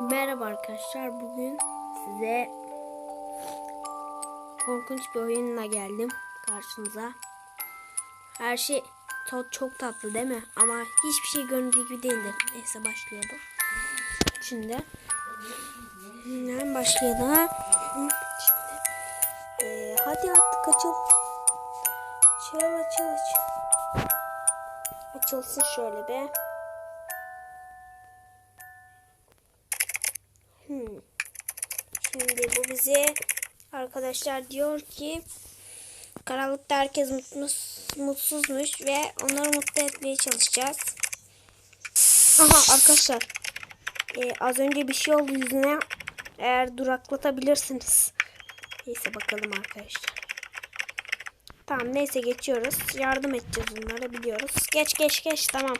Merhaba arkadaşlar. Bugün size korkunç bir oyunla geldim karşınıza. Her şey çok, çok tatlı değil mi? Ama hiçbir şey göründüğü gibi değildir. Neyse başlayalım. Şimdi hemen başlayalım. Şimdi eee, hadi artık açıl. Açıl açıl açıl. Açılsın şöyle be. Hmm. Şimdi bu bize arkadaşlar diyor ki karanlıkta herkes mutsuz, mutsuzmuş ve onları mutlu etmeye çalışacağız. Aha arkadaşlar e, az önce bir şey oldu yüzüne eğer duraklatabilirsiniz. Neyse bakalım arkadaşlar. Tamam neyse geçiyoruz. Yardım edeceğiz onlara biliyoruz. Geç geç geç tamam.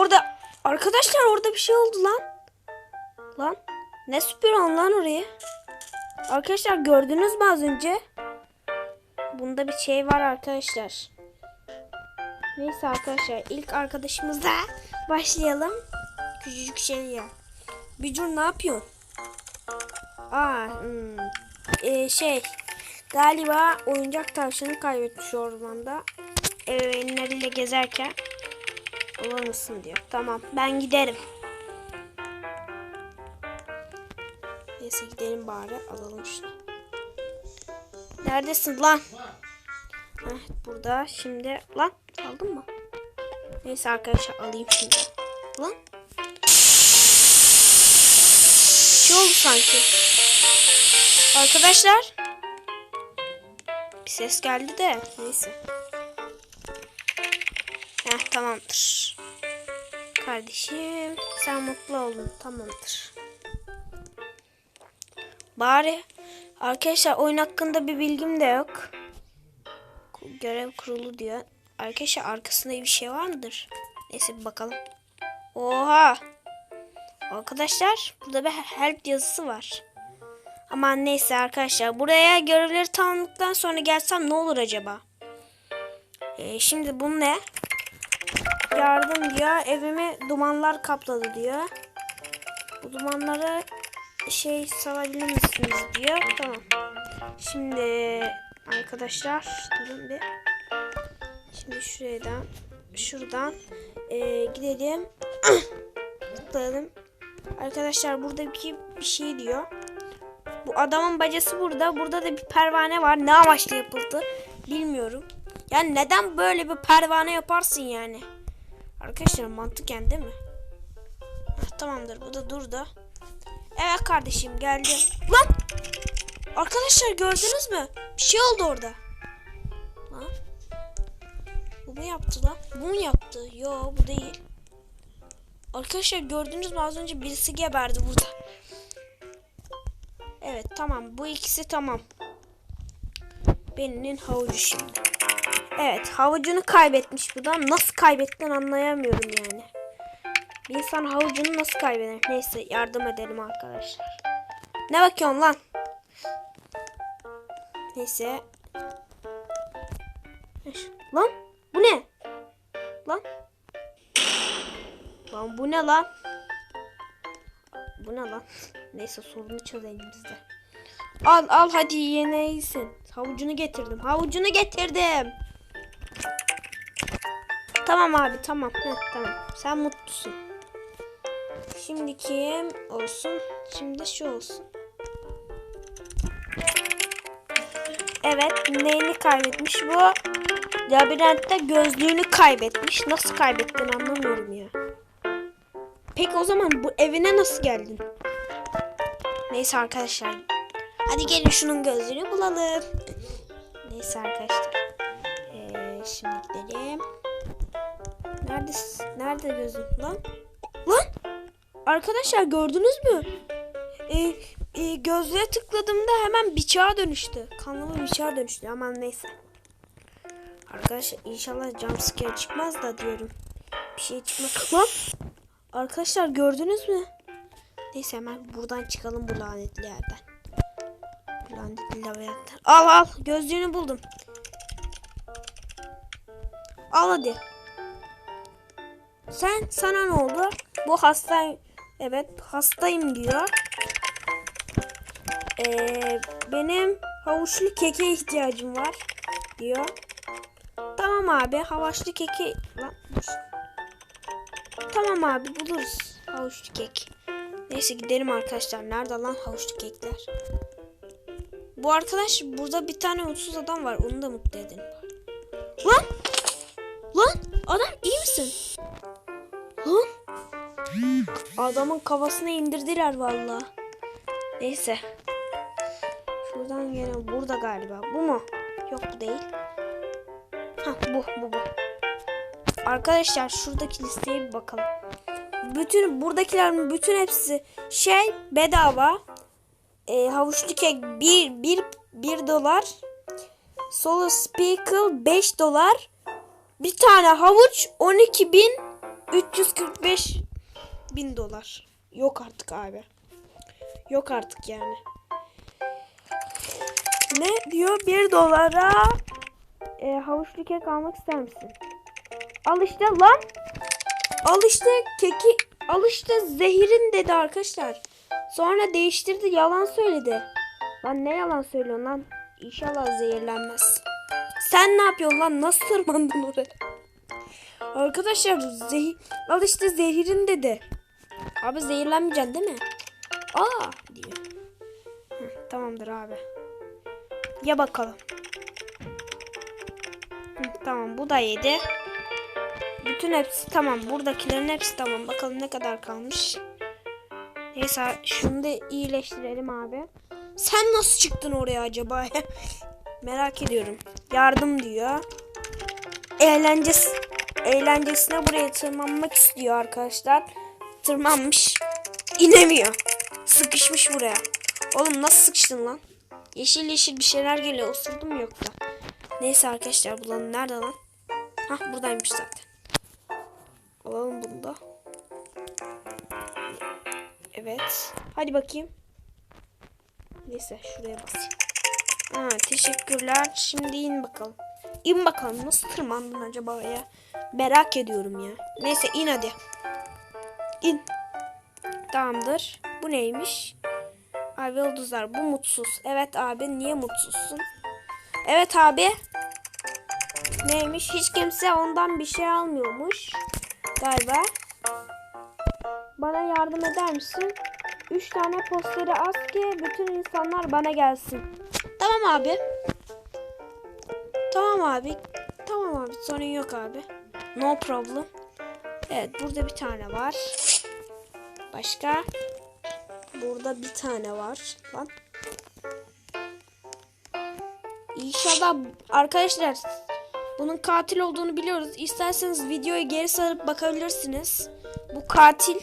Orada arkadaşlar orada bir şey oldu lan. Lan ne süpüron lan orayı? Arkadaşlar gördünüz mü az önce? Bunda bir şey var arkadaşlar. Neyse arkadaşlar ilk arkadaşımızla başlayalım. Küçücük şey ya. Bücür ne yapıyorsun? Aa, hmm. Ee, şey galiba oyuncak tavşanı kaybetmiş ormanda. Ebeveynleriyle gezerken olur musun diyor. Tamam ben giderim. Neyse gidelim bari alalım şunu. Neredesin lan? Heh, burada şimdi lan aldın mı? Neyse arkadaşlar alayım şimdi. Lan. Bir şey oldu sanki. Arkadaşlar. Bir ses geldi de neyse. Heh tamamdır. Kardeşim sen mutlu oldun tamamdır. Bari arkadaşlar oyun hakkında bir bilgim de yok. Görev kurulu diyor. Arkadaşlar arkasında bir şey var mıdır? Neyse bir bakalım. Oha! Arkadaşlar burada bir help yazısı var. Aman neyse arkadaşlar buraya görevleri tamamladıktan sonra gelsem ne olur acaba? Ee, şimdi bu ne? Yardım diyor. Evimi dumanlar kapladı diyor. Bu dumanları şey salabilir misiniz diyor. Tamam. Şimdi arkadaşlar durun bir. Şimdi şuradan şuradan e, gidelim. Tıklayalım. Arkadaşlar burada bir, bir şey diyor. Bu adamın bacası burada. Burada da bir pervane var. Ne amaçla yapıldı bilmiyorum. Yani neden böyle bir pervane yaparsın yani? Arkadaşlar mantıken değil mi? Heh, tamamdır bu da durdu. Evet kardeşim geldim. Lan! Arkadaşlar gördünüz mü? Bir şey oldu orada. Lan. Bu mu yaptı lan? Bu mu yaptı? Yo bu değil. Arkadaşlar gördünüz mü az önce birisi geberdi burada. Evet tamam bu ikisi tamam. Beninin havucu şimdi. Evet havucunu kaybetmiş bu da. Nasıl kaybettiğini anlayamıyorum yani. Bir insan havucunu nasıl kaybeder? Neyse yardım edelim arkadaşlar. Ne bakıyorsun lan? Neyse. Lan bu ne? Lan. Lan bu ne lan? Bu ne lan? Neyse sorunu çözelim biz de. Al al hadi yine iyisin. Havucunu getirdim. Havucunu getirdim. Tamam abi tamam. Heh, tamam. Sen mutlusun. Şimdi kim olsun? Şimdi şu olsun. Evet neyini kaybetmiş bu? Labirentte gözlüğünü kaybetmiş. Nasıl kaybettiğini anlamıyorum ya. Peki o zaman bu evine nasıl geldin? Neyse arkadaşlar. Hadi gelin şunun gözlüğünü bulalım. Neyse arkadaşlar. Ee, şimdi. Nerede, nerede gözlük lan? Lan! Arkadaşlar gördünüz mü? Ee, e, gözlüğe tıkladığımda hemen bıçağa dönüştü. Kanlı bıçağa dönüştü. Aman neyse. Arkadaşlar inşallah jumpscare çıkmaz da diyorum. Bir şey çıkmaz. Lan! Arkadaşlar gördünüz mü? Neyse hemen buradan çıkalım bu lanetli yerden. Bu lanetli labirentten. Al al gözlüğünü buldum. Al hadi. Sen sana ne oldu? Bu hasta evet hastayım diyor. Ee, benim havuçlu keke ihtiyacım var diyor. Tamam abi havuçlu keki lan. Tamam abi buluruz havuçlu kek. Neyse gidelim arkadaşlar. Nerede lan havuçlu kekler? Bu arkadaş burada bir tane mutsuz adam var. Onu da mutlu edin. Lan! Lan! Adam iyi misin? Lan! Adamın kafasına indirdiler valla. Neyse. Şuradan gene burada galiba. Bu mu? Yok bu değil. Ha bu bu bu. Arkadaşlar şuradaki listeye bir bakalım. Bütün buradakilerin bütün hepsi şey bedava. E, havuçlu kek 1 1 1 dolar. Solo speaker 5 dolar. Bir tane havuç 12 bin 345 bin dolar. Yok artık abi. Yok artık yani. Ne diyor? 1 dolara e, havuçlu kek almak ister misin? Al işte lan. Al işte keki. Al işte zehirin dedi arkadaşlar. Sonra değiştirdi yalan söyledi. Lan ne yalan söylüyorsun lan? İnşallah zehirlenmez. Sen ne yapıyorsun lan? Nasıl tırmandın oraya? Arkadaşlar zehir... Al işte zehirin dedi. Abi zehirlenmeyeceksin değil mi? Aa diyor. Hı, tamamdır abi. Ya bakalım. Hı, tamam bu da yedi. Bütün hepsi tamam. Buradakilerin hepsi tamam. Bakalım ne kadar kalmış. Neyse şunu da iyileştirelim abi. Sen nasıl çıktın oraya acaba? Merak ediyorum. Yardım diyor. Eğlencesi, eğlencesine buraya tırmanmak istiyor arkadaşlar. Tırmanmış. İnemiyor. Sıkışmış buraya. Oğlum nasıl sıkıştın lan? Yeşil yeşil bir şeyler geliyor. Osurdum mu yoksa? Neyse arkadaşlar bulalım. Nerede lan? Hah buradaymış zaten. Alalım bunu da. Evet. Hadi bakayım. Neyse şuraya basayım. Ha, teşekkürler. Şimdi in bakalım. İn bakalım. Nasıl tırmandın acaba ya? Merak ediyorum ya. Neyse in hadi. İn. Tamamdır. Bu neymiş? Abi yıldızlar bu mutsuz. Evet abi niye mutsuzsun? Evet abi. Neymiş? Hiç kimse ondan bir şey almıyormuş. Galiba. Bana yardım eder misin? Üç tane posteri az ki bütün insanlar bana gelsin. Tamam abi. Tamam abi. Tamam abi sorun yok abi. No problem. Evet burada bir tane var. Başka? Burada bir tane var. Lan. İnşallah arkadaşlar bunun katil olduğunu biliyoruz. İsterseniz videoyu geri sarıp bakabilirsiniz. Bu katil.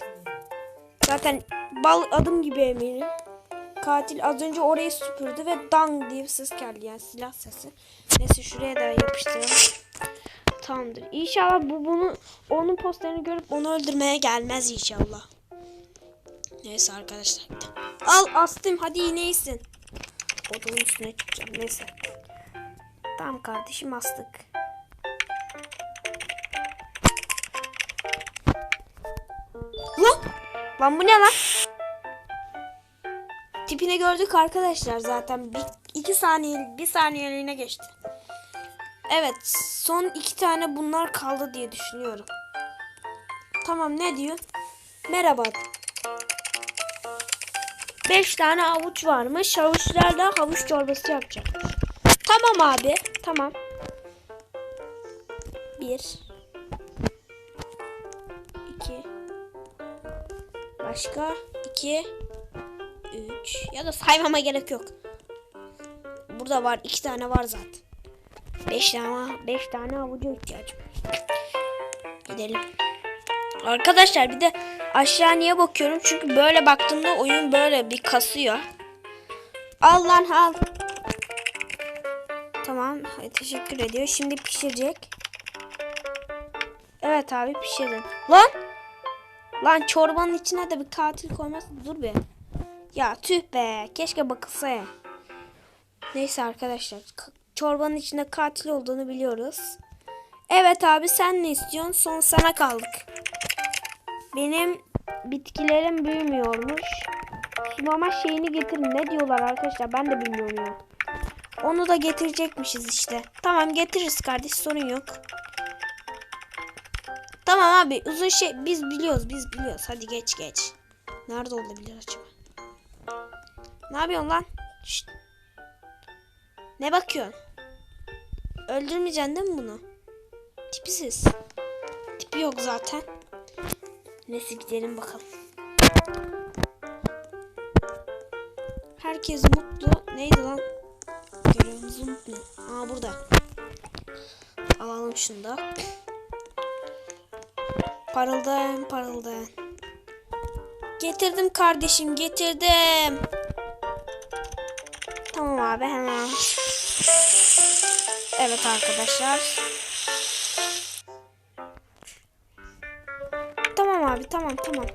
Zaten bal adım gibi eminim. Katil az önce orayı süpürdü ve dang diye bir ses geldi yani silah sesi. Neyse şuraya da yapıştıralım. Tamamdır. İnşallah bu bunu onun posterini görüp onu öldürmeye gelmez inşallah. Neyse arkadaşlar. Al astım hadi iğneysin. Odamın üstüne çıkacağım neyse. Tamam kardeşim astık. Lan! Lan bu ne lan? Tipini gördük arkadaşlar zaten. Bir, iki saniye, bir saniyeliğine geçti. Evet son iki tane bunlar kaldı diye düşünüyorum. Tamam ne diyor? Merhaba. Beş tane havuç varmış. Havuçlarla havuç çorbası yapacakmış. Tamam abi. Tamam. Bir. iki. Başka iki. Üç. Ya da saymama gerek yok. Burada var. iki tane var zaten. Beş tane, beş tane havuca ihtiyacım. Gidelim. Arkadaşlar bir de aşağı niye bakıyorum? Çünkü böyle baktığımda oyun böyle bir kasıyor. Al lan al. Tamam. Teşekkür ediyor. Şimdi pişirecek. Evet abi pişirin. Lan! Lan çorbanın içine de bir katil koymasın. Dur be. Ya tüh be. Keşke bakılsa ya. Neyse arkadaşlar. Çorbanın içinde katil olduğunu biliyoruz. Evet abi sen ne istiyorsun? Son sana kaldık. Benim bitkilerim büyümüyormuş. Sulama şeyini getirin. Ne diyorlar arkadaşlar? Ben de bilmiyorum ya. Onu da getirecekmişiz işte. Tamam getiririz kardeş sorun yok. Tamam abi uzun şey biz biliyoruz biz biliyoruz. Hadi geç geç. Nerede olabilir acaba? Ne yapıyorsun lan? Şşt. Ne bakıyorsun? Öldürmeyeceksin değil mi bunu? Tipisiz. Tipi yok zaten. Neyse gidelim bakalım. Herkes mutlu. Neydi lan? Görevimizi unutmuyor. Aa burada. Alalım şunu da. Parıldayan parıldayan. Getirdim kardeşim getirdim. Tamam abi hemen. Evet arkadaşlar. Tamam abi tamam tamam.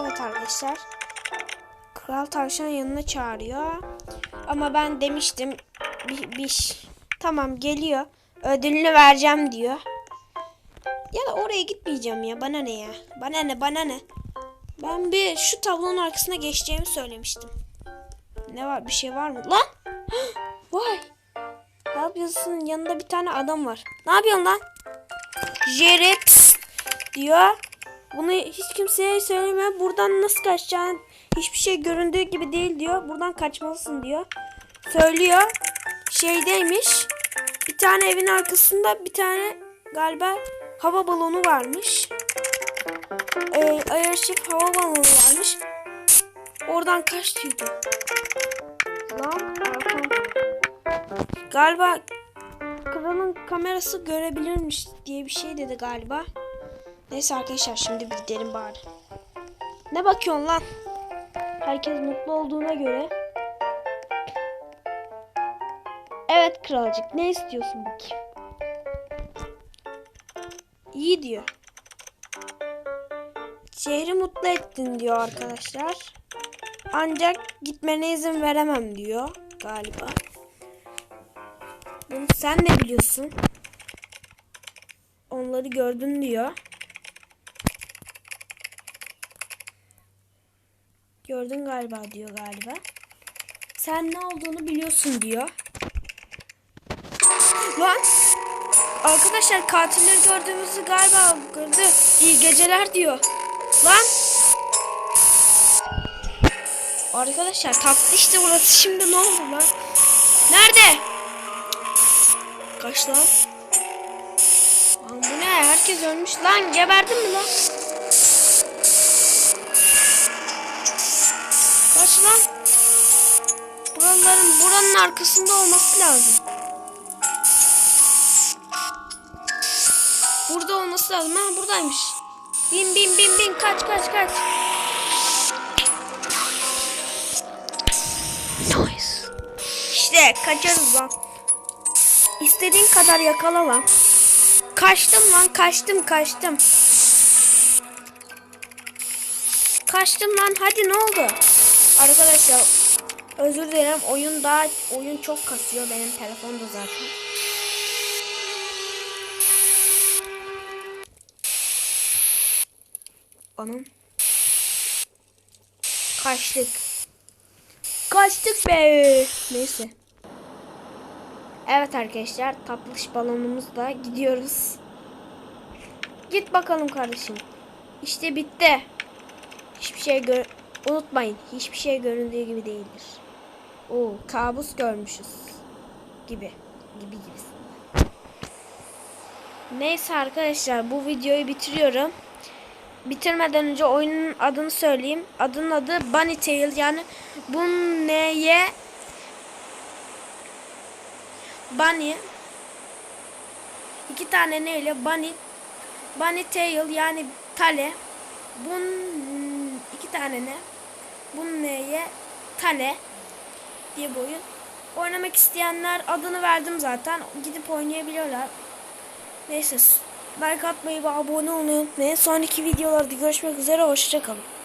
Evet arkadaşlar. Kral tavşan yanına çağırıyor. Ama ben demiştim bir, bir tamam geliyor. Ödülünü vereceğim diyor. Ya da oraya gitmeyeceğim ya. Bana ne ya? Bana ne bana ne? Ben bir şu tablonun arkasına geçeceğimi söylemiştim. Ne var? Bir şey var mı? Lan! Vay! Ne yapıyorsun? Yanında bir tane adam var. Ne yapıyorsun lan? Jerry pst diyor. Bunu hiç kimseye söyleme. Buradan nasıl kaçacaksın? Hiçbir şey göründüğü gibi değil diyor. Buradan kaçmalısın diyor. Söylüyor. Şeydeymiş. Bir tane evin arkasında bir tane galiba hava balonu varmış. Ee, Airship hava balonu varmış. Oradan kaç diyordu. Lan arkam. Galiba kralın kamerası görebilirmiş diye bir şey dedi galiba. Neyse arkadaşlar şimdi bir gidelim bari. Ne bakıyorsun lan? Herkes mutlu olduğuna göre. Evet kralcık ne istiyorsun bakayım? İyi diyor. Şehri mutlu ettin diyor arkadaşlar. Ancak gitmene izin veremem diyor galiba. Sen de biliyorsun. Onları gördün diyor. Gördün galiba diyor galiba. Sen ne olduğunu biliyorsun diyor. Lan arkadaşlar katilleri gördüğümüzü galiba gördü. İyi geceler diyor. Lan Arkadaşlar tatlı işte burası şimdi ne oldu lan? Nerede? Kaç lan? Bu ne? Herkes ölmüş. Lan geberdin mi lan? Kaç lan? Buraların buranın arkasında olması lazım. Burada olması lazım. Ha buradaymış. Bin bin bin bin kaç kaç kaç. Nice. İşte kaçarız lan. İstediğin kadar yakala lan. Kaçtım lan kaçtım kaçtım. Kaçtım lan hadi ne oldu? Arkadaşlar özür dilerim oyun daha oyun çok kasıyor benim telefonda zaten. Anam. Kaçtık. Kaçtık be. Neyse. Evet arkadaşlar tatlış balonumuzla gidiyoruz. Git bakalım kardeşim. İşte bitti. Hiçbir şey gör unutmayın. Hiçbir şey göründüğü gibi değildir. Oo kabus görmüşüz. Gibi. Gibi gibisinden. Neyse arkadaşlar bu videoyu bitiriyorum. Bitirmeden önce oyunun adını söyleyeyim. Adının adı Bunny Tail yani bu neye Bunny iki tane neyle Bunny Bunny Tail yani tale bun iki tane ne bun neye tale diye bir oyun. Oynamak isteyenler adını verdim zaten. Gidip oynayabiliyorlar. Neyse like atmayı ve abone olmayı unutmayın. Sonraki videolarda görüşmek üzere. Hoşçakalın.